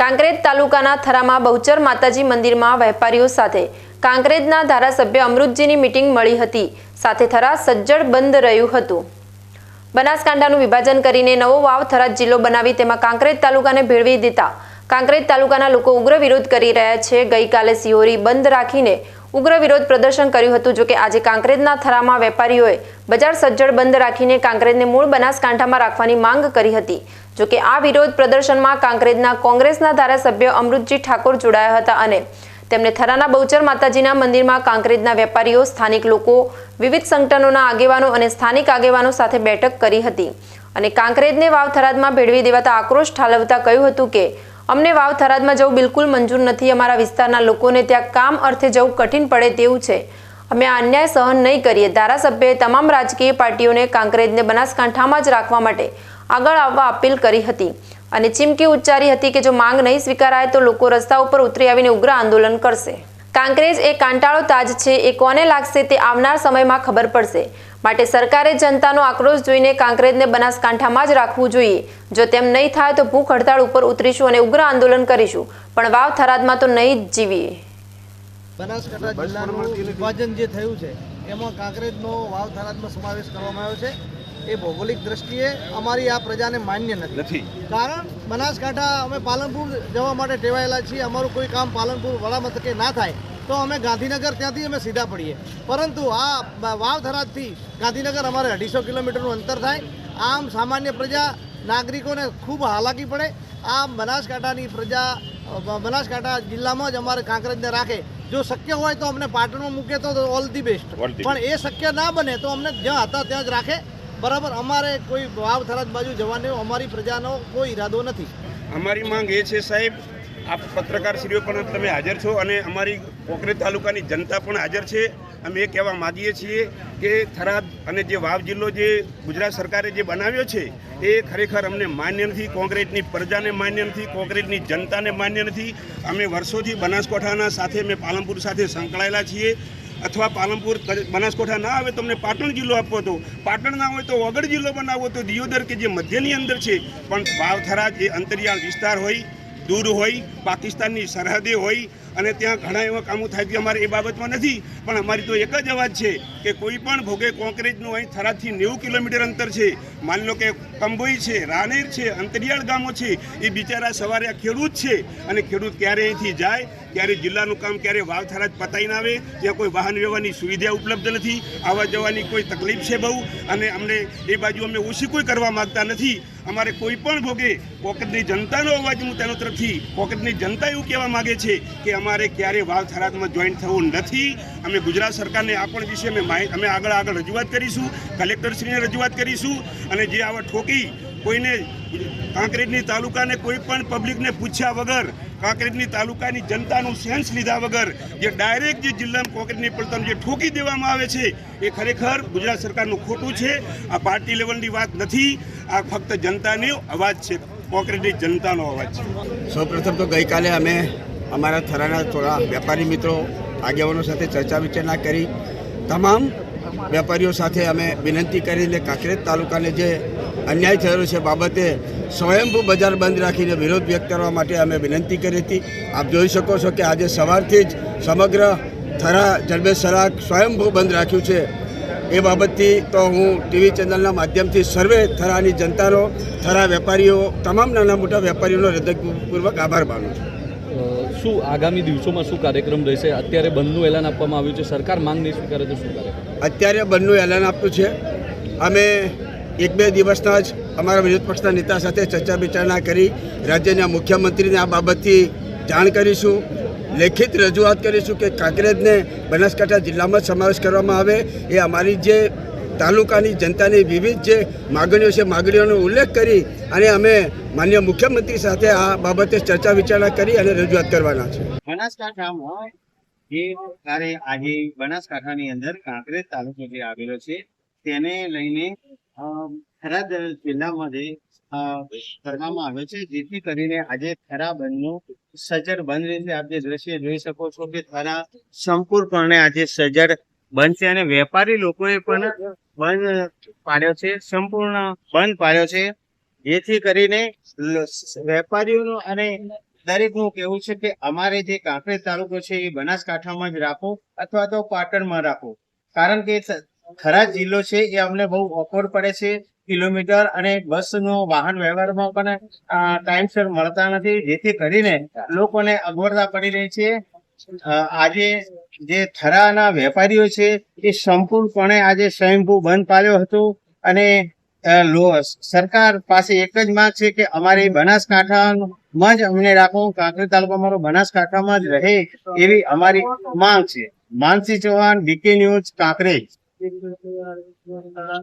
કાંકરેજ તાલુકાના થરામાં બહુચર માતાજી મંદિરમાં વેપારીઓ સાથે કાંકરેજના ધારાસભ્ય અમૃતજીની મિટિંગ મળી હતી. સાથે થરા સજ્જડ બંધ રહ્યું હતું. બનાસકાંઠાનું વિભાજન કરીને નવો વાવ થરાદ જિલ્લો બનાવી તેમાં કાંકરેજ તાલુકાને ભેળવી દીધા. કાંકરેજ તાલુકાના લોકો ઉગ્ર વિરોધ કરી રહ્યા છે. ગઈકાલે સિહોરી બંધ રાખીને ઉગ્ર વિરોધ પ્રદર્શન કર્યું હતું. જોકે આજે કાંકરેજના થરામાં વેપારીઓએ બજાર સજ્જડ બંધ રાખીને કાંકરેજને મૂળ બનાસકાંઠામાં રાખવાની માંગ કરી હતી. જોકે આ વિરોધ પ્રદર્શનમાં કાંકરેજના કોંગ્રેસના ધારાસભ્ય અમૃતજી ઠાકોર જોડાયા હતા અને તેમણે થરાના બહુચર માતાજીના મંદિરમાં કાંકરેજના વેપારીઓ, સ્થાનિક લોકો, વિવિધ સંગઠનોના આગેવાનો અને સ્થાનિક આગેવાનો સાથે બેઠક કરી હતી. અને કાંકરેજને વાવ થરાદમાં ભેળવી દેવાતા આક્રોશ ઠાલવતા કહ્યું હતું કે, અમને વાવ થરાદમાં જવું બિલકુલ મંજૂર નથી. અમારા વિસ્તારના લોકોને ત્યાં કામ અર્થે જવું કઠિન પડે તેવું છે. અમે આ અન્યાય સહન નહીં કરીએ. ધારાસભ્યએ તમામ રાજકીય પાર્ટીઓને કાંકરેજને બનાસકાંઠામાં જ રાખવા માટે આગળ આવવા અપીલ કરી હતી. અને ચીમકી ઉચ્ચારી હતી કે જો માંગ નહીં સ્વીકારાય તો લોકો રસ્તા ઉપર ઉતરી આવીને ઉગ્ર આંદોલન કરશે. કાંકરેજ એ કાંટાળો તાજ છે એ કોને લાગશે તે આવનાર સમયમાં ખબર પડશે. માટે સરકારે જનતાનો આક્રોશ જોઈને કાંકરેજને બનાસકાંઠામાં જ રાખવું જોઈએ. જો તેમ નહીં થાય તો ભૂખ હડતાળ ઉપર ઉતરીશું અને ઉગ્ર આંદોલન કરીશું. પણ વાવ થરાદમાં તો નહીં જ જીવીએ. બનાસકાંઠા જિલ્લાનું વિભાજન જે થયું છે, એમાં કાંકરેજનો વાવ થરાદમાં સમાવેશ કરવામાં આવ્યો છે. એ ભૌગોલિક દ્રષ્ટિએ અમારી આ પ્રજાને માન્ય નથી. કારણ બનાસકાંઠા અમે પાલનપુર જવા માટે ટેવાયેલા છીએ અમારું કોઈ કામ પાલનપુર વડામથકે ના થાય તો અમે ગાંધીનગર ત્યાંથી અમે સીધા પડીએ. પરંતુ આ બ- વાવ થરાદથી ગાંધીનગર અમારે અઢીસો કિલોમીટરનું અંતર થાય. આમ સામાન્ય પ્રજા નાગરિકોને ખૂબ હાલાકી પડે. આમ બનાસકાંઠાની પ્રજા બનાસકાંઠા જિલ્લામાં જ અમારે કાંકરેજને રાખે. જો શક્ય હોય તો અમને પાટણમાં મૂકે તો ઓલ ધી બેસ્ટ પણ એ શક્ય ના બને તો અમને જ્યાં હતા ત્યાં જ રાખે. બરાબર, અમારે કોઈ વાવ થરાદ બાજુ જવાનો અમારી પ્રજાનો કોઈ ઈરાદો નથી. અમારી માંગ એ છે સાહેબ, આપ પત્રકારશ્રીઓ પણ તમે હાજર છો અને અમારી કોકરેજ તાલુકાની જનતા પણ હાજર છે. અમે એ કહેવા માગીએ છીએ કે થરાદ અને જે વાવ જિલ્લો જે ગુજરાત સરકારે જે બનાવ્યો છે, એ ખરેખર અમને માન્ય નથી કોંગ્રેસની પ્રજાને માન્ય નથી કોંગ્રેસની જનતાને માન્ય નથી. અમે વર્ષોથી બનાસકાંઠાના સાથે, અમે પાલનપુર સાથે સંકળાયેલા છીએ. અથવા પાલનપુર બનાસકાંઠા ના આવે તમને પાટણ જિલ્લો આપવો હતો. પાટણ ના હોય તો વગડ જિલ્લો બનાવવો તો દિયોદર કે જે મધ્યની અંદર છે, પણ ભાવથરા જે અંતરિયાળ વિસ્તાર હોય દૂર હોય, પાકિસ્તાનની સરહદે હોય અને ત્યાં ઘણા એવા કામો થાય છે અમારે એ બાબતમાં નથી, પણ અમારી તો એક જ અવાજ છે કે કોઈ પણ ભોગે કોંક્રીટનું અહીં થરાદથી નેવું કિલોમીટર અંતર છે. માની લો કે કંબોઈ છે, રાનેર છે, અંતરિયાળ ગામો છે, એ બિચારા સવારે આ ખેડૂત છે. અને ખેડૂત ક્યારે અહીંથી જાય, ક્યારે જિલ્લાનું કામ, ક્યારે વાવ થરાદ પતાઈને આવે, ત્યાં કોઈ વાહન વ્યવહારની સુવિધા ઉપલબ્ધ નથી, આવવા જવાની કોઈ તકલીફ છે બહુ. અને અમને એ બાજુ અમે ઓછી કોઈ કરવા માગતા નથી. અમારે કોઈ પણ ભોગે પોકેટની જનતાનો અવાજ હું તેનો તરફથી પોકેટની જનતા એવું કહેવા માગે છે કે અમારે ક્યારે વાવ થરાદમાં જોઈન થવું નથી. અમે ગુજરાત સરકારને આ પણ વિશે અમે અમે આગળ આગળ રજૂઆત કરીશું, કલેક્ટરશ્રીને રજૂઆત કરીશું અને જે આવા ઠોકી કોઈને કાંકરેજની તાલુકાને કોઈ પણ પબ્લિકને પૂછ્યા વગર, કાંકરેજની તાલુકાની જનતાનું સેન્સ લીધા વગર, જે ડાયરેક્ટ જે જિલ્લામાં કોંકરેજની પડતર જે ઠોકી દેવામાં આવે છે, એ ખરેખર ગુજરાત સરકારનું ખોટું છે. આ પાર્ટી લેવલની વાત નથી, આ ફક્ત જનતાનો અવાજ છે, કોંકરેજની જનતાનો અવાજ છે. સૌપ્રથમ તો ગઈકાલે અમે અમારા થરાના થોડા વેપારી મિત્રો, આગેવાનો સાથે ચર્ચા વિચારણા કરી. તમામ વેપારીઓ સાથે અમે વિનંતી કરીને કાંકરેજ તાલુકાને જે અન્યાય થયેલો છે બાબતે સ્વયંભૂ બજાર બંધ રાખીને વિરોધ વ્યક્ત કરવા માટે અમે વિનંતી કરી હતી. આપ જોઈ શકો છો કે આજે સવારથી જ સમગ્ર થરા સરાક સ્વયંભૂ બંધ રાખ્યું છે. એ બાબતથી તો હું ટીવી ચેનલના માધ્યમથી સર્વે થરાની જનતાનો, થરા વેપારીઓ, તમામ નાના મોટા વેપારીઓનો હૃદયપૂર્વક આભાર માનું છું. શું આગામી દિવસોમાં શું કાર્યક્રમ રહેશે? અત્યારે બંધનું એલાન આપવામાં આવ્યું છે. સરકાર માંગ નહીં સ્વીકારે તો શું કરે? અત્યારે બંધનું એલાન આપ્યું છે. અમે એક બે દિવસના જ અમારા વિરોધ પક્ષના નેતા સાથે ચર્ચા વિચારણા કરી, રાજ્યના મુખ્યમંત્રીને આ બાબતથી જાણ કરીશું. લેખિત રજૂઆત કરીશું કે કાંકરેજને બનાસકાંઠા જિલ્લામાં સમાવેશ કરવામાં આવે. એ અમારી જે તાલુકાની જનતાની વિવિધ જે માગણીઓ છે, માગણીઓનો ઉલ્લેખ કરી અને અમે માન્ય મુખ્યમંત્રી સાથે આ બાબતે ચર્ચા વિચારણા કરી અને રજૂઆત કરવાના છે. તેને લઈને જિલ્લામાં આવ્યો છે, જેથી કરીને આજે થરા સજ્જડ બંધ રહેશે આપ દ્રશ્ય જોઈ શકો છો કે થરા સંપૂર્ણપણે આજે સજ્જડ બંધ છે અને વેપારી લોકોએ પણ બંધ પાડ્યો છે સંપૂર્ણ બંધ પાડ્યો છે. જેથી કરીને વેપારીઓનું અને દરેકનું કેવું છે કે અમારે જે કાંકરેજ તાલુકો છે એ બનાસકાંઠામાં જ રાખો અથવા તો પાટણમાં રાખો. કારણ કે ખરા જિલ્લો છે એ અમને બહુ ઓફર પડે છે કિલોમીટર અને બસનો વાહન વ્યવહારમાં પણ ટાઈમસર મળતા નથી. જેથી કરીને લોકોને અગવડતા પડી રહી છે. આજે જે થરાના વેપારીઓ છે, એ સંપૂર્ણપણે આજે સ્વયંભૂ બંધ પાડ્યો હતો અને સરકાર પાસે એક જ માંગ છે કે અમારી બનાસકાંઠામાં જ અમને રાખો, કાંકરી તાલુકો અમારો બનાસકાંઠામાં જ રહે એવી અમારી માંગ છે. Mansi Chauhan DK news Kankrej